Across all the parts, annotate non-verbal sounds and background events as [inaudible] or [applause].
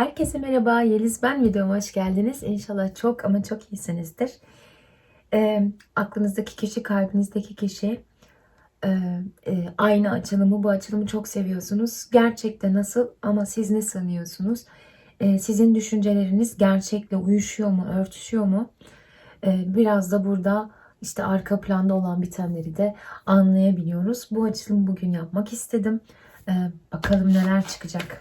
Herkese merhaba, Yeliz ben videoma hoş geldiniz. İnşallah çok ama çok iyisinizdir. Ee, aklınızdaki kişi, kalbinizdeki kişi e, e, aynı açılımı, bu açılımı çok seviyorsunuz. Gerçekte nasıl ama siz ne sanıyorsunuz? Ee, sizin düşünceleriniz gerçekle uyuşuyor mu, örtüşüyor mu? Ee, biraz da burada işte arka planda olan bitenleri de anlayabiliyoruz. Bu açılımı bugün yapmak istedim. Ee, bakalım neler çıkacak.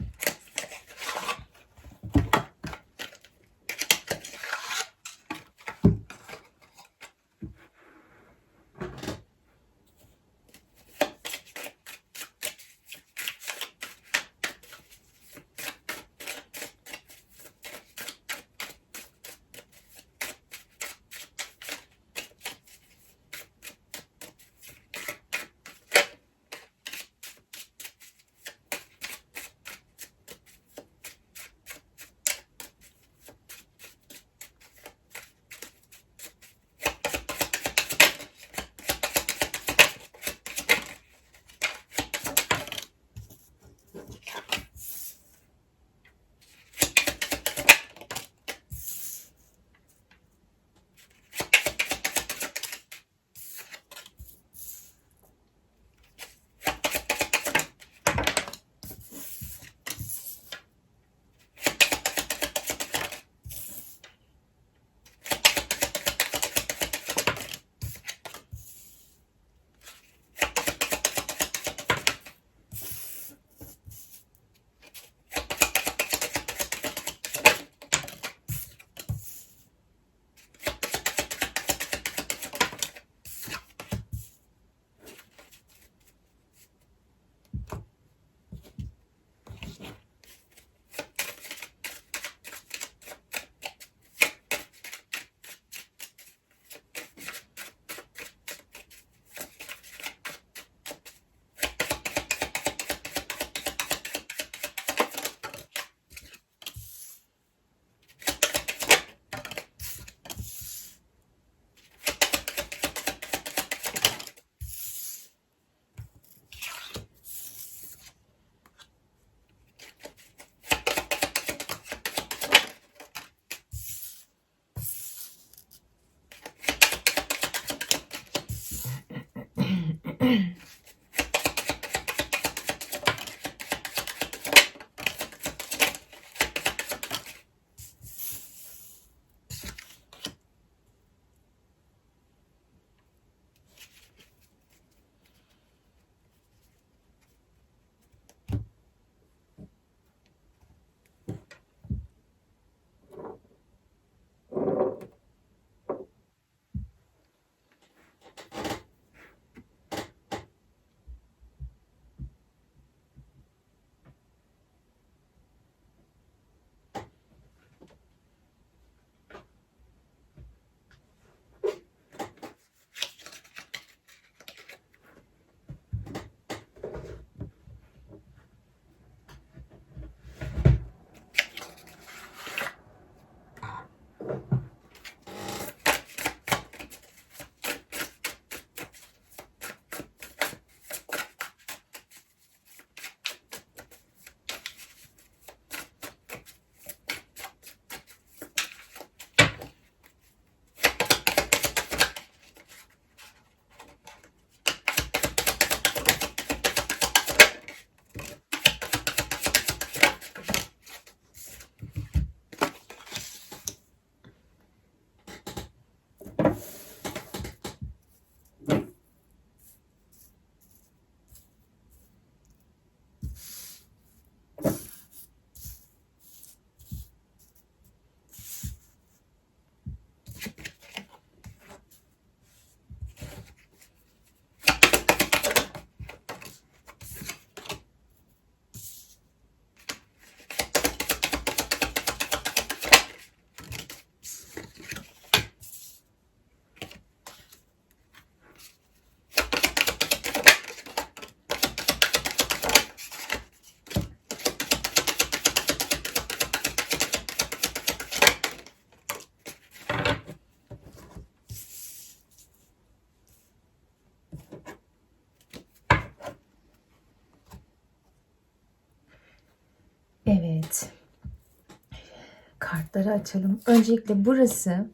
Kartları açalım. Öncelikle burası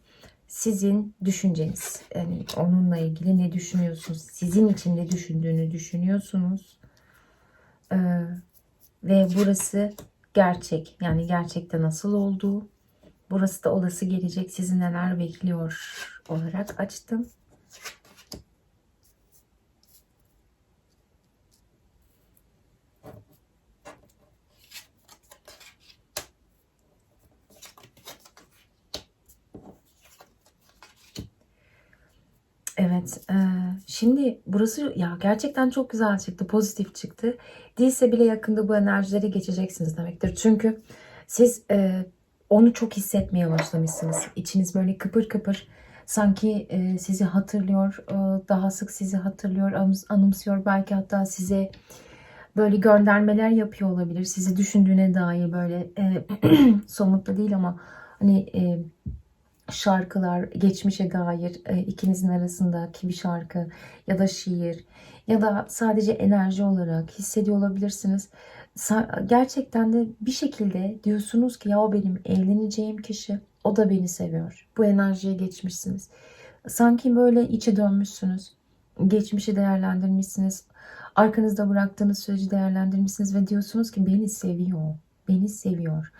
sizin düşünceniz. Yani onunla ilgili ne düşünüyorsunuz? Sizin için ne düşündüğünü düşünüyorsunuz. Ee, ve burası gerçek. Yani gerçekte nasıl olduğu. Burası da olası gelecek. Sizi neler bekliyor olarak açtım. Evet, e, şimdi burası ya gerçekten çok güzel çıktı, pozitif çıktı. Değilse bile yakında bu enerjileri geçeceksiniz demektir. Çünkü siz e, onu çok hissetmeye başlamışsınız. İçiniz böyle kıpır kıpır sanki e, sizi hatırlıyor, e, daha sık sizi hatırlıyor, anıms- anımsıyor. Belki hatta size böyle göndermeler yapıyor olabilir. Sizi düşündüğüne dair böyle e, [clears throat] somut da değil ama hani e, şarkılar, geçmişe dair e, ikinizin arasındaki bir şarkı ya da şiir ya da sadece enerji olarak hissediyor olabilirsiniz. Sa- Gerçekten de bir şekilde diyorsunuz ki ya o benim evleneceğim kişi, o da beni seviyor. Bu enerjiye geçmişsiniz. Sanki böyle içe dönmüşsünüz. Geçmişi değerlendirmişsiniz. Arkanızda bıraktığınız süreci değerlendirmişsiniz ve diyorsunuz ki beni seviyor. Beni seviyor.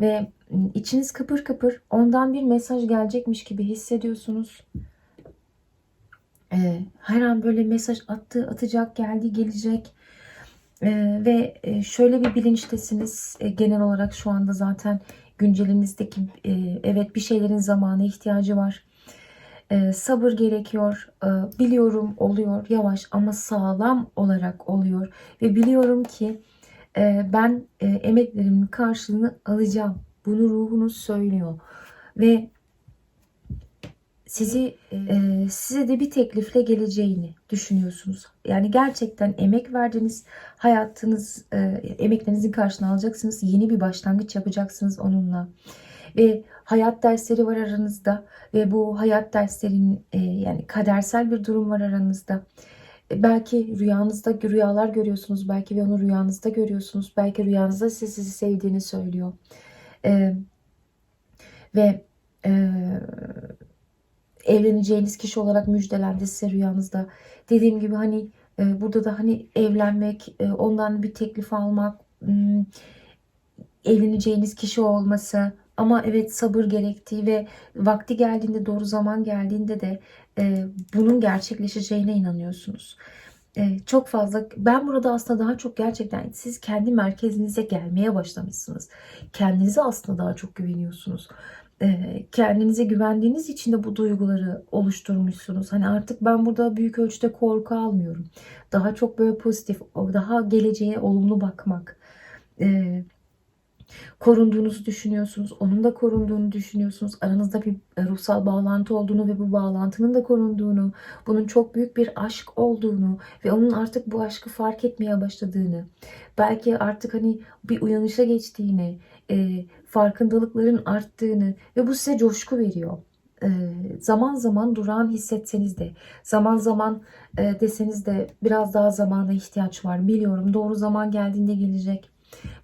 Ve içiniz kıpır kıpır ondan bir mesaj gelecekmiş gibi hissediyorsunuz. Ee, her an böyle mesaj attı, atacak, geldi, gelecek. Ee, ve e, şöyle bir bilinçtesiniz. E, genel olarak şu anda zaten güncelinizdeki e, evet bir şeylerin zamana ihtiyacı var. E, sabır gerekiyor. E, biliyorum oluyor yavaş ama sağlam olarak oluyor. Ve biliyorum ki e, ben e, emeklerimin karşılığını alacağım. Bunu ruhunuz söylüyor. Ve sizi e, size de bir teklifle geleceğini düşünüyorsunuz. Yani gerçekten emek verdiniz. Hayatınız, e, emeklerinizin karşılığını alacaksınız. Yeni bir başlangıç yapacaksınız onunla. Ve hayat dersleri var aranızda ve bu hayat derslerinin e, yani kadersel bir durum var aranızda. E, Belki rüyanızda rüyalar görüyorsunuz. Belki ve onu rüyanızda görüyorsunuz. Belki rüyanızda size sizi sevdiğini söylüyor. E, ve e, evleneceğiniz kişi olarak müjdelendi size rüyanızda. Dediğim gibi hani e, burada da hani evlenmek, e, ondan bir teklif almak, m, evleneceğiniz kişi olması ama evet sabır gerektiği ve vakti geldiğinde doğru zaman geldiğinde de e, bunun gerçekleşeceğine inanıyorsunuz. E, çok fazla ben burada aslında daha çok gerçekten siz kendi merkezinize gelmeye başlamışsınız. Kendinize aslında daha çok güveniyorsunuz. E, kendinize güvendiğiniz için de bu duyguları oluşturmuşsunuz. Hani artık ben burada büyük ölçüde korku almıyorum. Daha çok böyle pozitif, daha geleceğe olumlu bakmak. E, korunduğunuzu düşünüyorsunuz. Onun da korunduğunu düşünüyorsunuz. Aranızda bir ruhsal bağlantı olduğunu ve bu bağlantının da korunduğunu, bunun çok büyük bir aşk olduğunu ve onun artık bu aşkı fark etmeye başladığını, belki artık hani bir uyanışa geçtiğini, e, farkındalıkların arttığını ve bu size coşku veriyor. E, zaman zaman durağan hissetseniz de, zaman zaman e, deseniz de biraz daha zamana ihtiyaç var. Biliyorum doğru zaman geldiğinde gelecek.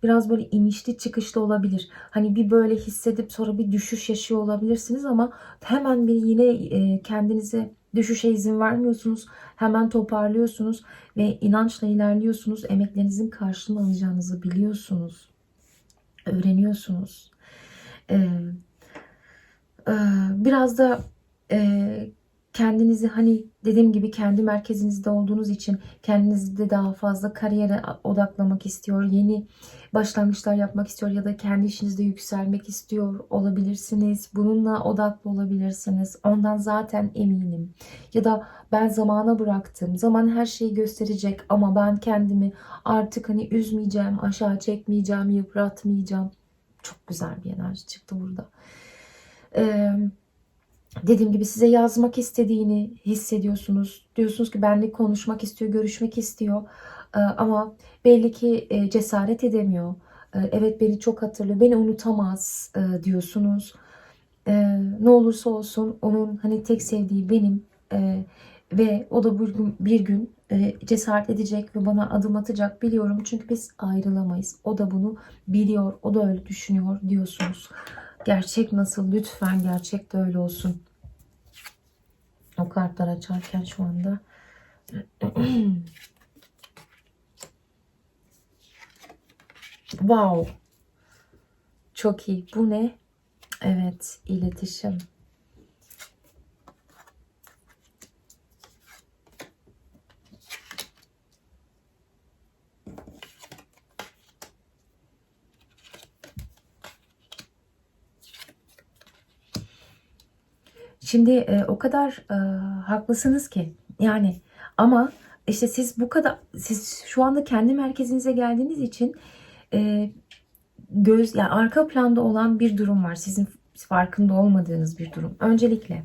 Biraz böyle inişli çıkışlı olabilir. Hani bir böyle hissedip sonra bir düşüş yaşıyor olabilirsiniz ama hemen bir yine e, kendinize düşüşe izin vermiyorsunuz. Hemen toparlıyorsunuz ve inançla ilerliyorsunuz. Emeklerinizin karşılığını alacağınızı biliyorsunuz. Öğreniyorsunuz. Biraz da kendinizi hani dediğim gibi kendi merkezinizde olduğunuz için kendinizi de daha fazla kariyere odaklamak istiyor. Yeni başlangıçlar yapmak istiyor ya da kendi işinizde yükselmek istiyor olabilirsiniz. Bununla odaklı olabilirsiniz. Ondan zaten eminim. Ya da ben zamana bıraktım. Zaman her şeyi gösterecek ama ben kendimi artık hani üzmeyeceğim, aşağı çekmeyeceğim, yıpratmayacağım. Çok güzel bir enerji çıktı burada. Eee dediğim gibi size yazmak istediğini hissediyorsunuz. Diyorsunuz ki benimle konuşmak istiyor, görüşmek istiyor. Ee, ama belli ki e, cesaret edemiyor. Ee, evet beni çok hatırlıyor, beni unutamaz e, diyorsunuz. Ee, ne olursa olsun onun hani tek sevdiği benim Ee, ve o da bir gün, bir gün e, cesaret edecek ve bana adım atacak biliyorum. Çünkü biz ayrılamayız. O da bunu biliyor, o da öyle düşünüyor diyorsunuz. Gerçek nasıl? Lütfen gerçek de öyle olsun. O kartlar açarken şu anda. [clears throat] wow. Çok iyi. Bu ne? Evet, iletişim. Şimdi e, o kadar e, haklısınız ki yani ama işte siz bu kadar siz şu anda kendi merkezinize geldiğiniz için e, göz yani arka planda olan bir durum var. Sizin farkında olmadığınız bir durum. Öncelikle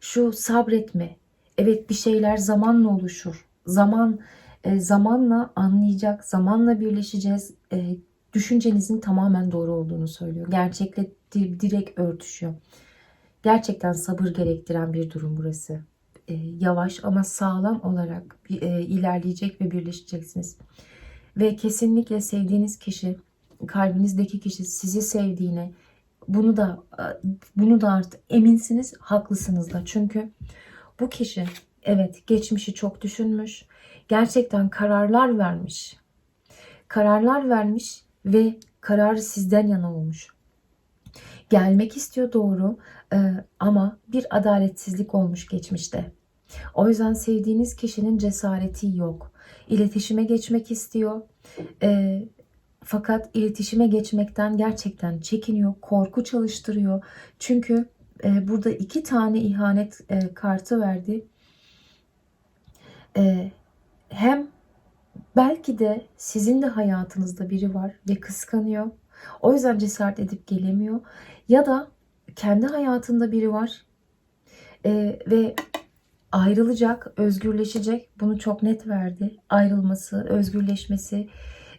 şu sabretme. Evet bir şeyler zamanla oluşur. Zaman e, zamanla anlayacak, zamanla birleşeceğiz. E, düşüncenizin tamamen doğru olduğunu söylüyor. Gerçekle di- direkt örtüşüyor. Gerçekten sabır gerektiren bir durum burası. E, yavaş ama sağlam olarak e, ilerleyecek ve birleşeceksiniz. Ve kesinlikle sevdiğiniz kişi, kalbinizdeki kişi sizi sevdiğine, bunu da bunu da artık eminsiniz, haklısınız da. Çünkü bu kişi evet geçmişi çok düşünmüş, gerçekten kararlar vermiş. Kararlar vermiş ve kararı sizden yana olmuş. Gelmek istiyor doğru e, ama bir adaletsizlik olmuş geçmişte. O yüzden sevdiğiniz kişinin cesareti yok. İletişime geçmek istiyor. E, fakat iletişime geçmekten gerçekten çekiniyor, korku çalıştırıyor. Çünkü e, burada iki tane ihanet kartı verdi. Hem belki de sizin de hayatınızda biri var ve kıskanıyor. O yüzden cesaret edip gelemiyor. Ya da kendi hayatında biri var e, ve ayrılacak, özgürleşecek. Bunu çok net verdi. Ayrılması, özgürleşmesi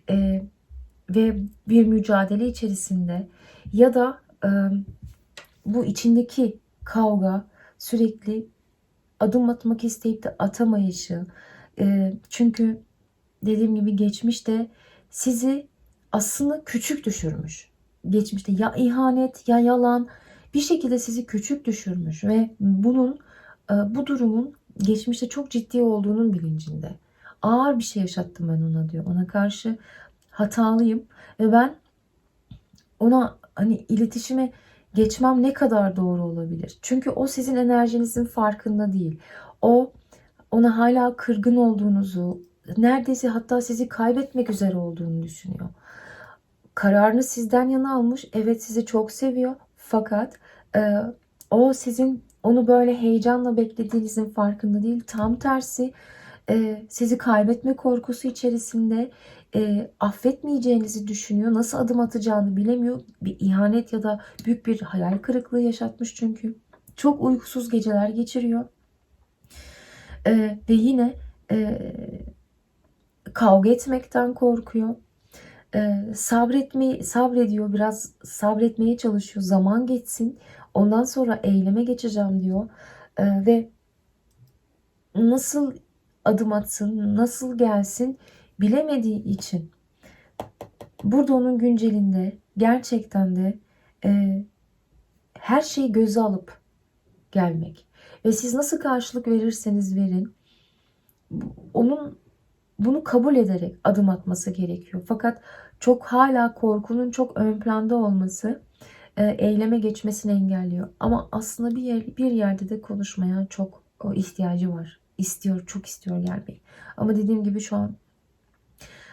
e, ve bir mücadele içerisinde ya da e, bu içindeki kavga sürekli adım atmak isteyip de atamayışı. E, çünkü dediğim gibi geçmişte sizi aslında küçük düşürmüş. Geçmişte ya ihanet ya yalan bir şekilde sizi küçük düşürmüş ve bunun e, bu durumun geçmişte çok ciddi olduğunun bilincinde. Ağır bir şey yaşattım ben ona diyor. Ona karşı hatalıyım ve ben ona hani iletişime geçmem ne kadar doğru olabilir? Çünkü o sizin enerjinizin farkında değil. O ona hala kırgın olduğunuzu, neredeyse hatta sizi kaybetmek üzere olduğunu düşünüyor. Kararını sizden yana almış. Evet sizi çok seviyor. Fakat e, o sizin onu böyle heyecanla beklediğinizin farkında değil. Tam tersi e, sizi kaybetme korkusu içerisinde e, affetmeyeceğinizi düşünüyor. Nasıl adım atacağını bilemiyor. Bir ihanet ya da büyük bir hayal kırıklığı yaşatmış çünkü. Çok uykusuz geceler geçiriyor. E, ve yine e, kavga etmekten korkuyor. E, sabretmeyi sabrediyor. Biraz sabretmeye çalışıyor. Zaman geçsin. Ondan sonra eyleme geçeceğim diyor. E, ve nasıl adım atsın, nasıl gelsin bilemediği için burada onun güncelinde gerçekten de e, her şeyi göze alıp gelmek ve siz nasıl karşılık verirseniz verin onun bunu kabul ederek adım atması gerekiyor. Fakat çok hala korkunun çok ön planda olması e, eyleme geçmesini engelliyor. Ama aslında bir yer, bir yerde de konuşmaya çok o ihtiyacı var. İstiyor, çok istiyor gelmeyi. Ama dediğim gibi şu an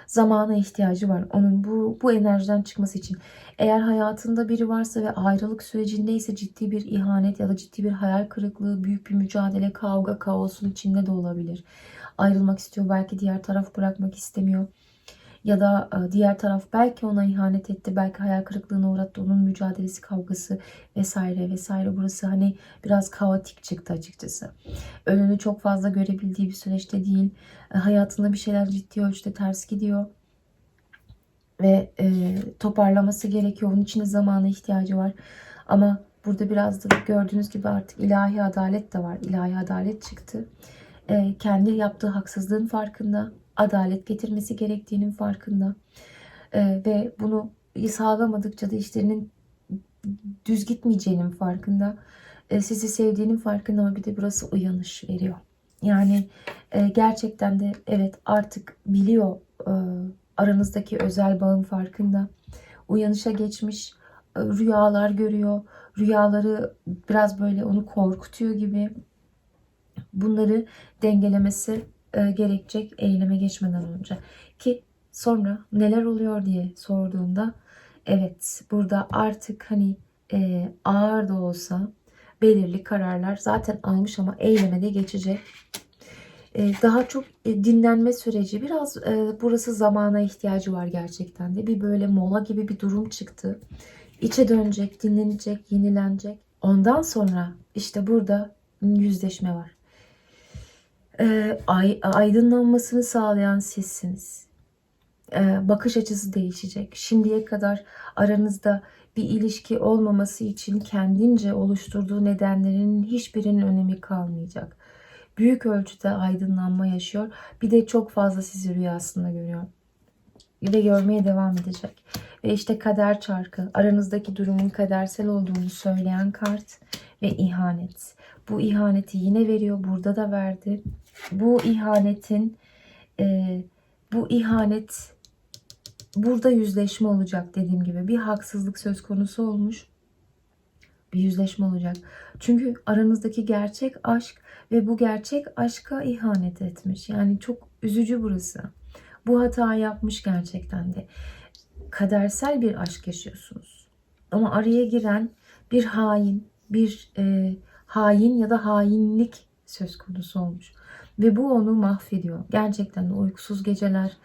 zamana ihtiyacı var. Onun bu, bu enerjiden çıkması için. Eğer hayatında biri varsa ve ayrılık sürecindeyse ciddi bir ihanet ya da ciddi bir hayal kırıklığı, büyük bir mücadele, kavga, kaosun içinde de olabilir. Ayrılmak istiyor. Belki diğer taraf bırakmak istemiyor. Ya da e, diğer taraf belki ona ihanet etti. Belki hayal kırıklığına uğrattı. Onun mücadelesi, kavgası vesaire vesaire. Burası hani biraz kaotik çıktı açıkçası. Önünü çok fazla görebildiği bir süreçte değil. E, hayatında bir şeyler ciddi ölçüde ters gidiyor. Ve e, toparlaması gerekiyor. Onun için de zamana ihtiyacı var. Ama burada biraz da gördüğünüz gibi artık ilahi adalet de var. İlahi adalet çıktı. E, kendi yaptığı haksızlığın farkında. Adalet getirmesi gerektiğinin farkında. E, ve bunu sağlamadıkça da işlerinin düz gitmeyeceğinin farkında. E, sizi sevdiğinin farkında ama bir de burası uyanış veriyor. Yani e, gerçekten de evet artık biliyor e, aranızdaki özel bağın farkında. Uyanışa geçmiş, e, rüyalar görüyor. Rüyaları biraz böyle onu korkutuyor gibi. Bunları dengelemesi e, gerekecek eyleme geçmeden önce. Ki sonra neler oluyor diye sorduğumda evet burada artık hani e, ağır da olsa belirli kararlar zaten almış ama eyleme de geçecek. E, daha çok dinlenme süreci biraz burası zamana ihtiyacı var gerçekten de. Bir böyle mola gibi bir durum çıktı. İçe dönecek, dinlenecek, yenilenecek. Ondan sonra işte burada yüzleşme var. E, ay, aydınlanmasını sağlayan sizsiniz. E, bakış açısı değişecek. Şimdiye kadar aranızda bir ilişki olmaması için kendince oluşturduğu nedenlerin hiçbirinin önemi kalmayacak. Büyük ölçüde aydınlanma yaşıyor. Bir de çok fazla sizi rüyasında görüyor. Ve görmeye devam edecek. Ve işte kader çarkı. Aranızdaki durumun kadersel olduğunu söyleyen kart ve ihanet. Bu ihaneti yine veriyor. Burada da verdi. Bu ihanetin e, bu ihanet burada yüzleşme olacak dediğim gibi. Bir haksızlık söz konusu olmuş. Bir yüzleşme olacak. Çünkü aranızdaki gerçek aşk ve bu gerçek aşka ihanet etmiş. Yani çok üzücü burası. Bu hata yapmış gerçekten de. Kadersel bir aşk yaşıyorsunuz. Ama araya giren bir hain, bir e, hain ya da hainlik söz konusu olmuş. Ve bu onu mahvediyor. Gerçekten uykusuz geceler,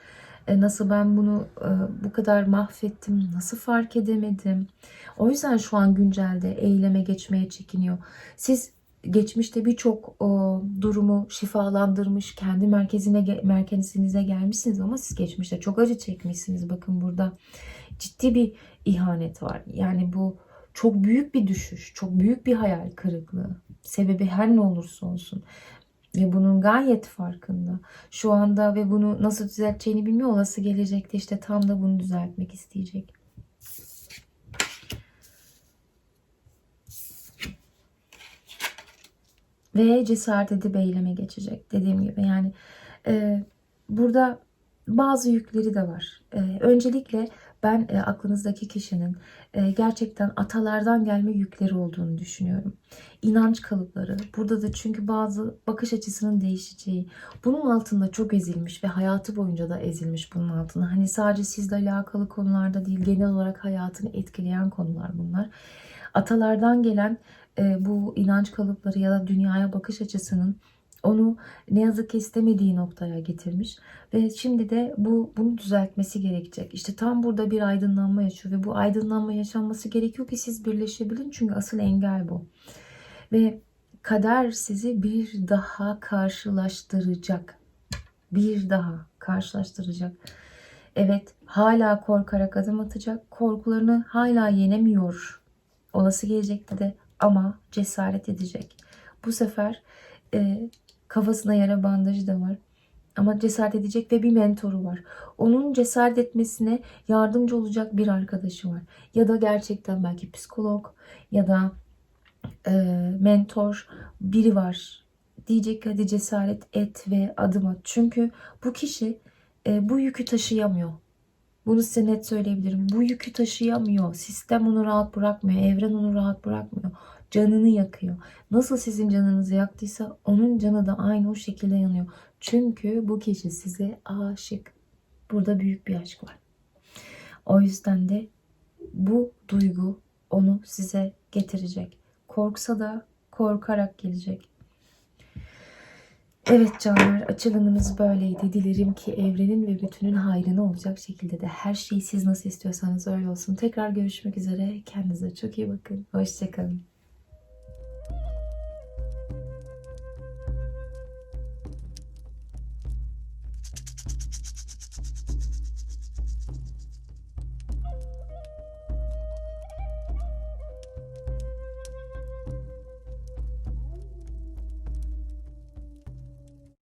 e, nasıl ben bunu e, bu kadar mahvettim, nasıl fark edemedim. O yüzden şu an güncelde eyleme geçmeye çekiniyor. Siz geçmişte birçok durumu şifalandırmış, kendi merkezine merkezinize gelmişsiniz ama siz geçmişte çok acı çekmişsiniz. Bakın burada ciddi bir ihanet var. Yani bu çok büyük bir düşüş, çok büyük bir hayal kırıklığı. Sebebi her ne olursa olsun ve bunun gayet farkında. Şu anda ve bunu nasıl düzelteceğini bilmiyor. Olası gelecekte işte tam da bunu düzeltmek isteyecek. Ve cesaret edip eyleme geçecek. Dediğim gibi yani e, burada bazı yükleri de var. E, öncelikle ben e, aklınızdaki kişinin gerçekten atalardan gelme yükleri olduğunu düşünüyorum. İnanç kalıpları. Burada da çünkü bazı bakış açısının değişeceği. Bunun altında çok ezilmiş ve hayatı boyunca da ezilmiş bunun altında. Hani sadece sizle alakalı konularda değil genel olarak hayatını etkileyen konular bunlar. Atalardan gelen e, bu inanç kalıpları ya da dünyaya bakış açısının onu ne yazık ki istemediği noktaya getirmiş ve şimdi de bu bunu düzeltmesi gerekecek. İşte tam burada bir aydınlanma yaşıyor ve bu aydınlanma yaşanması gerekiyor ki siz birleşebilin çünkü asıl engel bu. Ve kader sizi bir daha karşılaştıracak. Bir daha karşılaştıracak. Evet, hala korkarak adım atacak. Korkularını hala yenemiyor. Olası gelecekte de ama cesaret edecek. Bu sefer Kafasına yara bandajı da var. Ama cesaret edecek ve bir mentoru var. Onun cesaret etmesine yardımcı olacak bir arkadaşı var. Ya da gerçekten belki psikolog ya da e, mentor biri var. Diyecek hadi cesaret et ve adım at. Çünkü bu kişi e, bu yükü taşıyamıyor. Bunu size net söyleyebilirim. Bu yükü taşıyamıyor. Sistem onu rahat bırakmıyor. Evren onu rahat bırakmıyor canını yakıyor. Nasıl sizin canınızı yaktıysa onun canı da aynı o şekilde yanıyor. Çünkü bu kişi size aşık. Burada büyük bir aşk var. O yüzden de bu duygu onu size getirecek. Korksa da korkarak gelecek. Evet canlar açılımınız böyleydi. Dilerim ki evrenin ve bütünün hayrına olacak şekilde de her şeyi siz nasıl istiyorsanız öyle olsun. Tekrar görüşmek üzere. Kendinize çok iyi bakın. Hoşçakalın.